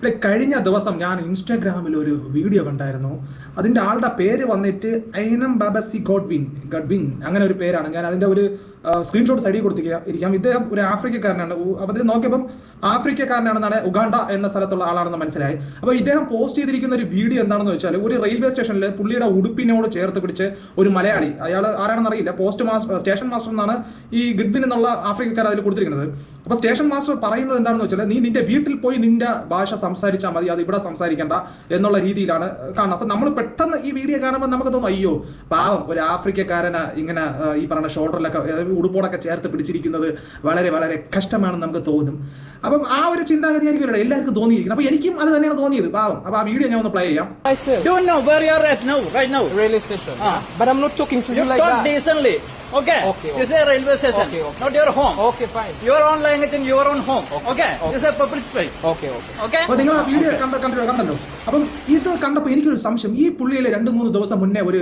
ഇവിടെ കഴിഞ്ഞ ദിവസം ഞാൻ ഇൻസ്റ്റാഗ്രാമിൽ ഒരു വീഡിയോ കണ്ടായിരുന്നു. അതിന്റെ ആളുടെ പേര് വന്നിട്ട് ഐനം ബാബസി ഗോഡ്വിൻ ഗഡ്വിൻ അങ്ങനെ ഒരു പേരാണ്. ഞാൻ അതിന്റെ ഒരു സ്ക്രീൻഷോട്ട് സൈഡിൽ കൊടുത്തിരിക്കുക. ഇരിക്കാം. ഇദ്ദേഹം ഒരു ആഫ്രിക്കക്കാരനാണ്. അതിൽ നോക്കിയപ്പം ആഫ്രിക്കക്കാരനാണെന്നാണ് ഉഗാണ്ട എന്ന സ്ഥലത്തുള്ള ആളാണെന്ന് മനസ്സിലായി. അപ്പോൾ ഇദ്ദേഹം പോസ്റ്റ് ചെയ്തിരിക്കുന്ന ഒരു വീഡിയോ എന്താണെന്ന് വെച്ചാൽ ഒരു റെയിൽവേ സ്റ്റേഷനിൽ പുള്ളിയുടെ ഉടുപ്പിനോട് ചേർത്ത് പിടിച്ച് ഒരു മലയാളി അയാൾ ആരാണെന്ന് അറിയില്ല പോസ്റ്റ് മാസ്റ്റർ സ്റ്റേഷൻ മാസ്റ്റർ എന്നാണ് ഈ ഗിഡ്വിൻ എന്നുള്ള ആഫ്രിക്കക്കാർ അതിൽ കൊടുത്തിരിക്കുന്നത്. അപ്പോൾ സ്റ്റേഷൻ മാസ്റ്റർ പറയുന്നത് എന്താണെന്ന് വെച്ചാൽ നീ നിന്റെ വീട്ടിൽ പോയി നിന്റെ ഭാഷ സംസാരിച്ചാൽ മതി അത് ഇവിടെ സംസാരിക്കണ്ട എന്നുള്ള രീതിയിലാണ് കാണുന്നത്. അപ്പം നമ്മൾ പെട്ടെന്ന് ഈ വീഡിയോ കാണുമ്പോൾ നമുക്ക് തോന്നും അയ്യോ പാവം ഒരു ആഫ്രിക്കക്കാരനെ ഇങ്ങനെ ഈ പറയുന്ന ഷോൾഡറിലൊക്കെ ഉടുപ്പോടൊക്കെ ചേർത്ത് പിടിച്ചിരിക്കുന്നത് വളരെ വളരെ കഷ്ടമാണെന്ന് നമുക്ക് തോന്നും അപ്പം ആ ഒരു ചിന്താഗതി ആയിരിക്കും എല്ലാവർക്കും തോന്നിയിരിക്കുന്നത് അപ്പൊ എനിക്കും അത് തന്നെയാണ് തോന്നിയത് പാവം അപ്പൊ ആ വീഡിയോ ഞാൻ ഒന്ന് പ്ലേ ചെയ്യാം Don't know where you are at now, right now? Railway station. Ah. But I'm not talking to You you like that. decently. Okay. Okay, This is a railway station, Okay, okay. not your home. Okay, fine. Your own language in your own home. Okay, Okay. okay. This is a public space. Okay, okay. Okay. അപ്പൊ നിങ്ങൾ ആ video കണ്ട കണ്ടല്ലോ കണ്ടല്ലോ അപ്പം ഇത് കണ്ടപ്പോൾ എനിക്കൊരു സംശയം ഈ പുള്ളിയിൽ രണ്ട് മൂന്ന് ദിവസം മുന്നേ ഒരു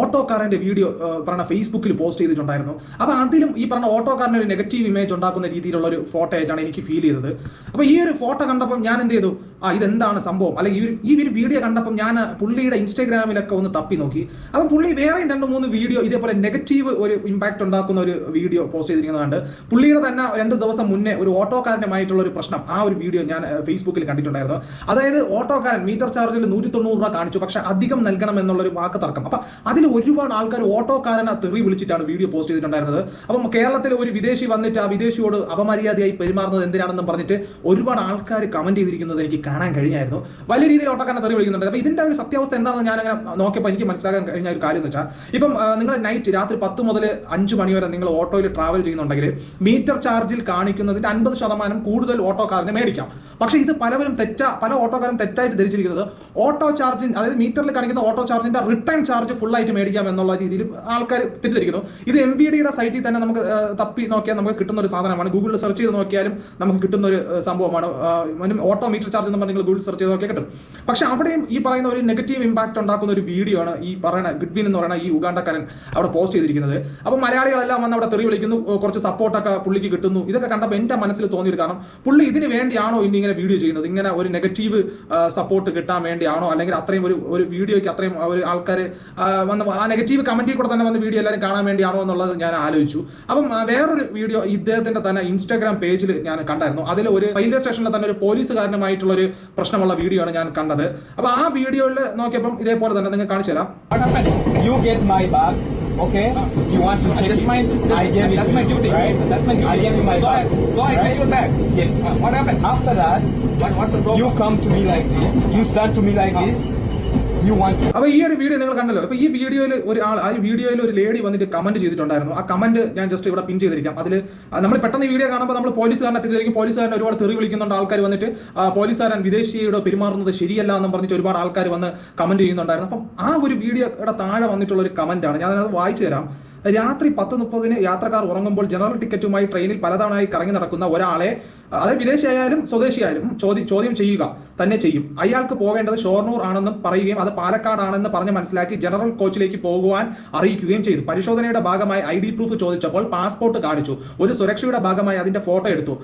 ഓട്ടോക്കാരന്റെ വീഡിയോ പറഞ്ഞ ഫേസ്ബുക്കിൽ പോസ്റ്റ് ചെയ്തിട്ടുണ്ടായിരുന്നു അപ്പൊ അതിലും ഈ പറഞ്ഞ ഓട്ടോക്കാരന്റെ ഒരു നെഗറ്റീവ് ഇമേജ് ഉണ്ടാക്കുന്ന രീതിയിലുള്ള ഒരു ഫോട്ടോ ആയിട്ടാണ് എനിക്ക് ഫീൽ ചെയ്തത് അപ്പൊ ഈ ഒരു ഫോട്ടോ കണ്ടപ്പോൾ ഞാൻ എന്ത് ചെയ്തു ആ ഇതെന്താണ് സംഭവം? അല്ലെങ്കിൽ ഈ ഒരു വീഡിയോ കണ്ടപ്പോൾ ഞാൻ പുള്ളിയുടെ ഇൻസ്റ്റാഗ്രാമിലൊക്കെ ഒന്ന് തപ്പി നോക്കി. അപ്പം പുള്ളി വേറെയും രണ്ട് മൂന്ന് വീഡിയോ ഇതേപോലെ നെഗറ്റീവ് ഒരു ഇമ്പാക്ട് ഉണ്ടാക്കുന്ന ഒരു വീഡിയോ പോസ്റ്റ് ചെയ്തിരിക്കുന്നതുണ്ട് പുള്ളിയുടെ തന്നെ രണ്ട് ദിവസം മുന്നേ ഒരു ഓട്ടോക്കാരനുമായിട്ടുള്ള ഒരു പ്രശ്നം ആ ഒരു വീഡിയോ ഞാൻ ഫേസ്ബുക്കിൽ കണ്ടിട്ടുണ്ടായിരുന്നു. അതായത് ഓട്ടോക്കാരൻ മീറ്റർ ചാർജിൽ നൂറ്റി തൊണ്ണൂറ് രൂപ കാണിച്ചു പക്ഷെ അധികം നൽകണം എന്നുള്ള ഒരു വാക്ക് തർക്കം അപ്പം അതിൽ ഒരുപാട് ആൾക്കാർ ഓട്ടോക്കാരനെ തെറി വിളിച്ചിട്ടാണ് വീഡിയോ പോസ്റ്റ് ചെയ്തിട്ടുണ്ടായിരുന്നത്. അപ്പം കേരളത്തിൽ ഒരു വിദേശി വന്നിട്ട് ആ വിദേശിയോട് അപമര്യാദയായി പെരുമാറുന്നത് എന്തിനാണെന്നും പറഞ്ഞിട്ട് ഒരുപാട് ആൾക്കാർ കമന്റ് ചെയ്തിരിക്കുന്നത് എനിക്ക് കാണാൻ കഴിഞ്ഞായിരുന്നു. വലിയ രീതിയിൽ ഓട്ടോക്കാരനെ തെറി വിളിക്കുന്നുണ്ട്. അപ്പൊ ഇതിന്റെ ഒരു സത്യാവസ്ഥ എന്താണെന്ന് ഞാൻ അങ്ങനെ നോക്കിയപ്പോൾ എനിക്ക് മനസ്സിലാക്കാൻ കഴിഞ്ഞ ഒരു കാര്യം എന്ന് വെച്ചാൽ ഇപ്പം നിങ്ങൾ നൈറ്റ് രാത്രി പത്ത് മുതൽ അഞ്ച് മണി വരെ നിങ്ങൾ ഓട്ടോയിൽ ട്രാവൽ ചെയ്യുന്നുണ്ടെങ്കിൽ മീറ്റർ ചാർജിൽ കാണിക്കുന്നതിന്റെ അൻപത് ശതമാനം കൂടുതൽ ഓട്ടോക്കാരനെ മേടിക്കാം. പക്ഷേ ഇത് പലവരും തെറ്റ പല ഓട്ടോക്കാരും തെറ്റായിട്ട് ധരിച്ചിരിക്കുന്നത് ഓട്ടോ ചാർജിങ് അതായത് മീറ്ററിൽ കാണിക്കുന്ന ഓട്ടോ ചാർജിന്റെ റിട്ടേൺ ചാർജ് ഫുൾ ആയിട്ട് മേടിക്കാം എന്നുള്ള രീതിയിൽ ആൾക്കാർ തെറ്റിദ്ധരിക്കുന്നു. ഇത് എം ബി ഡിയുടെ സൈറ്റിൽ തന്നെ നമുക്ക് തപ്പി നോക്കിയാൽ നമുക്ക് കിട്ടുന്ന ഒരു സാധനമാണ്. ഗൂഗിളിൽ സെർച്ച് ചെയ്ത് നോക്കിയാലും നമുക്ക് കിട്ടുന്ന ഒരു സംഭവമാണ്. ഓട്ടോ മീറ്റർ ചാർജ് എന്ന് നിങ്ങൾ ഗൂഗിൾ സെർച്ച് ചെയ്ത് നോക്കിയാൽ കിട്ടും. പക്ഷെ അവിടെയും ഈ പറയുന്ന ഒരു നെഗറ്റീവ് ഇമ്പാക്ട് ഉണ്ടാക്കുന്ന ഒരു വീഡിയോ ആണ് ഈ പറയുന്ന ഗുഡ്വിൻ എന്ന് പറയുന്ന ഈ ഉഗാണ്ടക്കാരൻ അവിടെ പോസ്റ്റ് ചെയ്തിരിക്കുന്നത്. അപ്പോൾ മലയാളികളെല്ലാം വന്ന് അവിടെ തെറി വിളിക്കുന്നു കുറച്ച് സപ്പോർട്ടൊക്കെ പുള്ളിക്ക് കിട്ടുന്നു. ഇതൊക്കെ കണ്ടപ്പോൾ എന്റെ മനസ്സിൽ തോന്നിയൊരു കാരണം പുള്ളി ഇതിന് വേണ്ടിയാണോ ഇനി ഇങ്ങനെ വീഡിയോ ചെയ്യുന്നത്? ഇങ്ങനെ ഒരു നെഗറ്റീവ് സപ്പോർട്ട് കിട്ടാൻ വേണ്ടിയാണോ? അല്ലെങ്കിൽ അത്രയും ഒരു ഒരു വീഡിയോയ്ക്ക് അത്രയും ഒരു ആൾക്കാർ വന്ന് ആ നെഗറ്റീവ് കമന്റിൽ കൂടെ തന്നെ വന്ന് വീഡിയോ എല്ലാവരും കാണാൻ വേണ്ടിയാണോ എന്നുള്ളത് ഞാൻ ആലോചിച്ചു. അപ്പം വേറൊരു വീഡിയോ ഇദ്ദേഹത്തിന്റെ തന്നെ ഇൻസ്റ്റാഗ്രാം പേജിൽ ഞാൻ കണ്ടായിരുന്നു. അതിൽ ഒരു റെയിൽവേ സ്റ്റേഷനിലെ തന്നെ ഒരു പോലീസുകാരനുമായിട്ടുള്ള ഒരു പ്രശ്നമുള്ള വീഡിയോ ആണ് ഞാൻ കണ്ടത് അപ്പോൾ ആ വീഡിയോയിൽ നോക്കിയപ്പം ഇതേപോലെ തന്നെ നിങ്ങൾ കാണിച്ചു തരാം? You get my bag, okay? You want to check That's it? my I gave it that's my duty. right? That's my duty. I gave you my so bag. I, so I right? your bag. Yes. What happened? After that, What, what's the problem? you come to me like this. You stand to me like this. അപ്പൊ ഈ ഒരു video നിങ്ങൾ കണ്ടല്ലോ. അപ്പൊ ഈ വീഡിയോയിൽ ഒരു ആൾ ആ വീഡിയോയിൽ ഒരു ലേഡി വന്നിട്ട് കമന്റ് ചെയ്തിട്ടുണ്ടായിരുന്നു. ആ കമന്റ് ഞാൻ ജസ്റ്റ് ഇവിടെ പിൻ ചെയ്തിരിക്കാം. അതിൽ നമ്മൾ പെട്ടെന്ന് വീഡിയോ കാണുമ്പോൾ നമ്മൾ പോലീസുകാരനെ തെറ്റിദ്ധരിക്കും. പോലീസുകാരൻ ഒരുപാട് തെറി വിളിക്കുന്നുണ്ട്. ആൾക്കാർ വന്നിട്ട് പോലീസുകാരൻ വിദേശിയോട് പെരുമാറുന്നത് ശരിയല്ല എന്ന് പറഞ്ഞിട്ട് ഒരുപാട് ആൾക്കാർ വന്ന് കമന്റ് ചെയ്യുന്നുണ്ടായിരുന്നു. അപ്പം ആ ഒരു വീഡിയോയുടെ താഴെ വന്നിട്ടുള്ള ഒരു കമന്റ് ആണ്. ഞാൻ അത് വായിച്ചു തരാം. രാത്രി പത്ത് മുപ്പതിന് യാത്രക്കാർ ഉറങ്ങുമ്പോൾ ജനറൽ ടിക്കറ്റുമായി ട്രെയിനിൽ പലതവണയായി കറങ്ങി നടക്കുന്ന ഒരാളെ അത് വിദേശിയായാലും സ്വദേശിയായാലും ചോദ്യം ചോദ്യം ചെയ്യുക തന്നെ ചെയ്യും. അയാൾക്ക് പോകേണ്ടത് ഷോർണൂർ ആണെന്നും പറയുകയും അത് പാലക്കാടാണെന്ന് പറഞ്ഞ് മനസ്സിലാക്കി ജനറൽ കോച്ചിലേക്ക് പോകുവാൻ അറിയിക്കുകയും ചെയ്തു. പരിശോധനയുടെ ഭാഗമായി ഐ ഡി പ്രൂഫ് ചോദിച്ചപ്പോൾ പാസ്പോർട്ട് കാണിച്ചു. ഒരു സുരക്ഷയുടെ ഭാഗമായി അതിന്റെ ഫോട്ടോ എടുത്തു.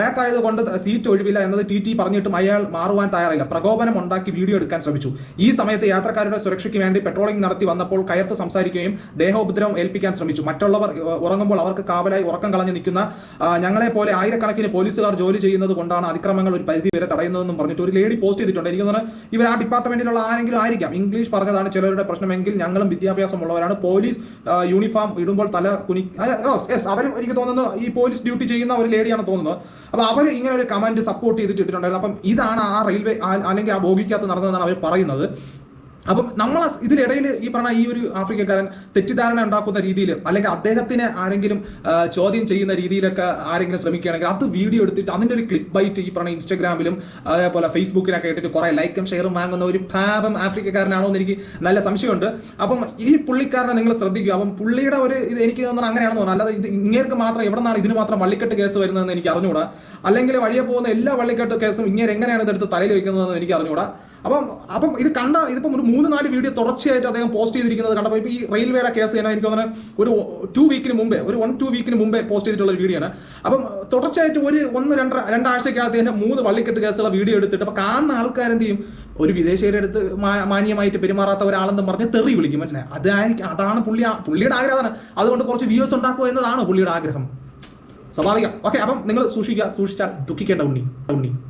റാക്ക് ആയതുകൊണ്ട് സീറ്റ് ഒഴിവില്ല എന്നത് ടി ടി പറഞ്ഞിട്ടും അയാൾ മാറുവാൻ തയ്യാറില്ല. പ്രകോപനം ഉണ്ടാക്കി വീഡിയോ എടുക്കാൻ ശ്രമിച്ചു. ഈ സമയത്ത് യാത്രക്കാരുടെ സുരക്ഷയ്ക്ക് വേണ്ടി പെട്രോളിംഗ് നടത്തി വന്നപ്പോൾ കയർത്ത് സംസാരിക്കുകയും ദേഹോപദ്രവം ഏൽപ്പിക്കാൻ ശ്രമിച്ചു. മറ്റുള്ളവർ ഉറങ്ങുമ്പോൾ അവർക്ക് കാവലായി ഉറക്കം കളഞ്ഞു നിൽക്കുന്ന ഞങ്ങളെ പോലെ ആയിരക്കണക്കിന് പോലീസുകാർ ജോലി ചെയ്യുന്നത് കൊണ്ടാണ് അതിക്രമങ്ങൾ ഒരു പരിധി വരെ തടയുന്നതെന്നും പറഞ്ഞിട്ട് ഒരു ലേഡി പോസ്റ്റ് ചെയ്തിട്ടുണ്ട്. എനിക്ക് തോന്നുന്നു ഇവർ ആ ഡിപ്പാർട്ട്മെന്റിലുള്ള ആരെങ്കിലും ആയിരിക്കാം. ഇംഗ്ലീഷ് പറഞ്ഞതാണ് ചിലരുടെ പ്രശ്നമെങ്കിൽ ഞങ്ങളും വിദ്യാഭ്യാസമുള്ളവരാണ്. പോലീസ് യൂണിഫോം ഇടുമ്പോൾ തല കുനി യെസ് അവർ എനിക്ക് തോന്നുന്നു ഈ പോലീസ് ഡ്യൂട്ടി ചെയ്യുന്ന ഒരു ലേഡിയാണ് തോന്നുന്നത്. അപ്പോൾ അവർ ഇങ്ങനെ ഒരു കമന്റ് സപ്പോർട്ട് ചെയ്തിട്ടിട്ടുണ്ടായിരുന്നു. അപ്പം ഇതാണ് ആ റെയിൽവേ അല്ലെങ്കിൽ ആ ബോഗിക്കകത്ത് നടന്നതെന്നാണ് അവർ പറയുന്നത്. അപ്പം നമ്മൾ ഇതിനിടയിൽ ഈ പറഞ്ഞ ഈ ഒരു ആഫ്രിക്കക്കാരൻ തെറ്റിദ്ധാരണ ഉണ്ടാക്കുന്ന രീതിയിൽ അല്ലെങ്കിൽ അദ്ദേഹത്തിന് ആരെങ്കിലും ചോദ്യം ചെയ്യുന്ന രീതിയിലൊക്കെ ആരെങ്കിലും ശ്രമിക്കുകയാണെങ്കിൽ അത് വീഡിയോ എടുത്തിട്ട് അതിന്റെ ഒരു ക്ലിപ്പ് ബൈറ്റ് ഈ പറഞ്ഞ ഇൻസ്റ്റാഗ്രാമിലും അതേപോലെ ഫേസ്ബുക്കിലൊക്കെ ഇട്ടിട്ട് കുറെ ലൈക്കും ഷെയറും വാങ്ങുന്ന ഒരു പാപം ആഫ്രിക്കക്കാരനാണോ എന്ന് എനിക്ക് നല്ല സംശയമുണ്ട്. അപ്പം ഈ പുള്ളിക്കാരനെ നിങ്ങൾ ശ്രദ്ധിക്കുക. അപ്പം പുള്ളിയുടെ ഒരു ഇത് എനിക്ക് തോന്നുന്നത് അങ്ങനെയാണെന്ന് തോന്നുന്നു. അല്ലാതെ ഇത് ഇങ്ങേർക്ക് മാത്രം എവിടെ നിന്നാണ് ഇതിന് മാത്രം വള്ളിക്കെട്ട് കേസ് വരുന്നതെന്ന് എനിക്ക് അറിഞ്ഞുകൂടാ. അല്ലെങ്കിൽ വഴിയെ പോകുന്ന എല്ലാ വള്ളിക്കെട്ട് കേസും ഇങ്ങനെ എങ്ങനെയാണ് ഇതെടുത്ത് തലയിൽ വെക്കുന്നതെന്ന് എനിക്ക് അറിഞ്ഞുകൂടാ. അപ്പം അപ്പം ഇത് കണ്ട ഇതിപ്പം ഒരു മൂന്ന് നാല് വീഡിയോ തുടർച്ചയായിട്ട് അദ്ദേഹം പോസ്റ്റ് ചെയ്തിരിക്കുന്നത് കണ്ടപ്പോൾ ഇപ്പോൾ ഈ റെയിൽവേയുടെ കേസ് തന്നെ എനിക്ക് തോന്നുന്നത് ഒരു ടു വീക്കിന് മുമ്പേ ഒരു വൺ ടു വീക്കിന് മുമ്പേ പോസ്റ്റ് ചെയ്തിട്ടുള്ള ഒരു വീഡിയോ ആണ് അപ്പം തുടർച്ചയായിട്ട് ഒരു ഒന്ന് രണ്ട് രണ്ടാഴ്ചക്കകത്ത് തന്നെ മൂന്ന് വള്ളിക്കെട്ട് കേസുള്ള വീഡിയോ എടുത്തിട്ട് അപ്പോൾ കാണുന്ന ആൾക്കാരെന്ത് ചെയ്യും? ഒരു വിദേശീയരുടെ അടുത്ത് മാന്യമായിട്ട് പെരുമാറാത്ത ഒരാളെന്ന് പറഞ്ഞ് തെറി വിളിക്കും മനസ്സിലായി? അതായിരിക്കും അതാണ് പുള്ളി പുള്ളിയുടെ ആഗ്രഹം അതുകൊണ്ട് കുറച്ച് വ്യൂസ് ഉണ്ടാക്കുക എന്നതാണ് പുള്ളിയുടെ ആഗ്രഹം. സ്വാഭാവികം. ഓക്കെ അപ്പം നിങ്ങൾ സൂക്ഷിക്കുക സൂക്ഷിച്ചാൽ ദുഃഖിക്കേണ്ട ഉണ്ണി ഉണ്ണി.